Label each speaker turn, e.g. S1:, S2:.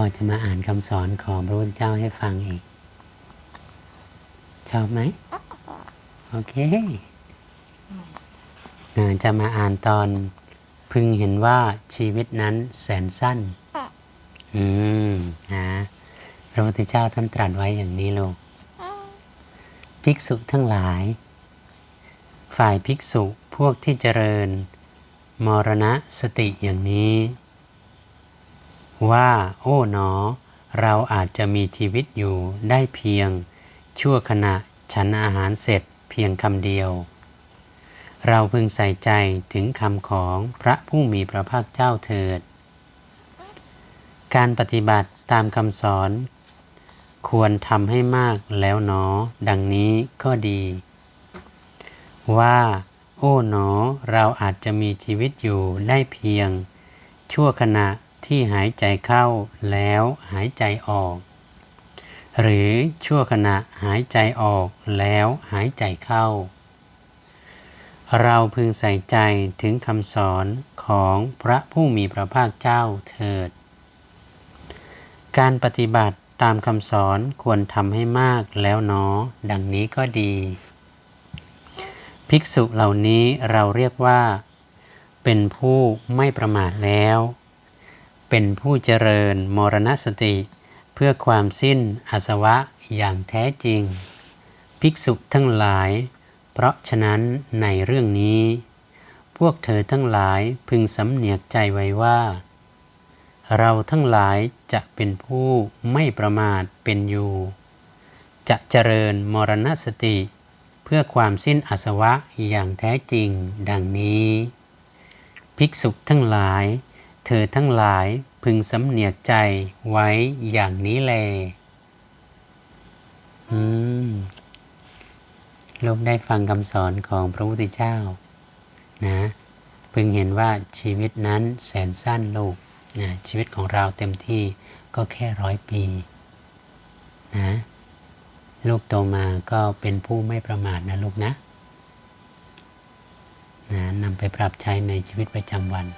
S1: พ่อจะมาอ่านคำสอนของพระพุทธเจ้าให้ฟังอีก ชอบไหม โอเคอ่าจะมาอ่านตอนพึงเห็นว่าชีวิตนั้นแสนสั้น อืมนะพระพุทธเจ้าท่านตรัสไว้อย่างนี้ลูกภิกษุทั้งหลาย ฝ่ายภิกษุพวกที่เจริญ มรณะสติอย่างนี้ ว่า โอ้หนอ เราอาจจะมีชีวิตอยู่ได้เพียง ชั่วขณะฉันอาหารเสร็จเพียงคำเดียว เราพึงใส่ใจถึงคำของพระผู้มีพระภาคเจ้าเถิด การปฏิบัติตามคำสอน ควรทำให้มากแล้วหนอ ดังนี้ก็ดี ว่า โอ้หนอ เราอาจจะมีชีวิตอยู่ได้เพียง ชั่วขณะ ที่หายใจเข้าแล้วหายใจออก หรือชั่วขณะหายใจออกแล้วหายใจเข้า เราพึงใส่ใจถึงคำสอนของพระผู้มีพระภาคเจ้าเถิด การปฏิบัติตามคำสอนควรทำให้มากแล้วเนอดังนี้ก็ดี ภิกษุเหล่านี้เราเรียกว่า เป็นผู้ไม่ประมาทแล้ว เป็นผู้เจริญมรณสติ เพื่อความสิ้นอาสวะอย่างแท้จริง ภิกษุทั้งหลาย เพราะฉะนั้นในเรื่องนี้ พวกเธอทั้งหลายพึงสำเนียกใจไว้ว่า เราทั้งหลายจะเป็นผู้ไม่ประมาทเป็นอยู่ จะเจริญมรณสติ เพื่อความสิ้นอาสวะอย่างแท้จริง ดังนี้ ภิกษุทั้งหลาย เธอทั้งหลายพึงสำเนียกใจไว้อย่างนี้แล อืมลูกได้ฟังคำสอนของพระพุทธเจ้า นะ พึงเห็นว่าชีวิตนั้นแสนสั้นลูกนะชีวิตของเราเต็มที่ก็แค่ร้อยปี นะลูกโตมาก็เป็นผู้ไม่ประมาทนะลูกนะนะนำไปปรับใช้ในชีวิตประจำวัน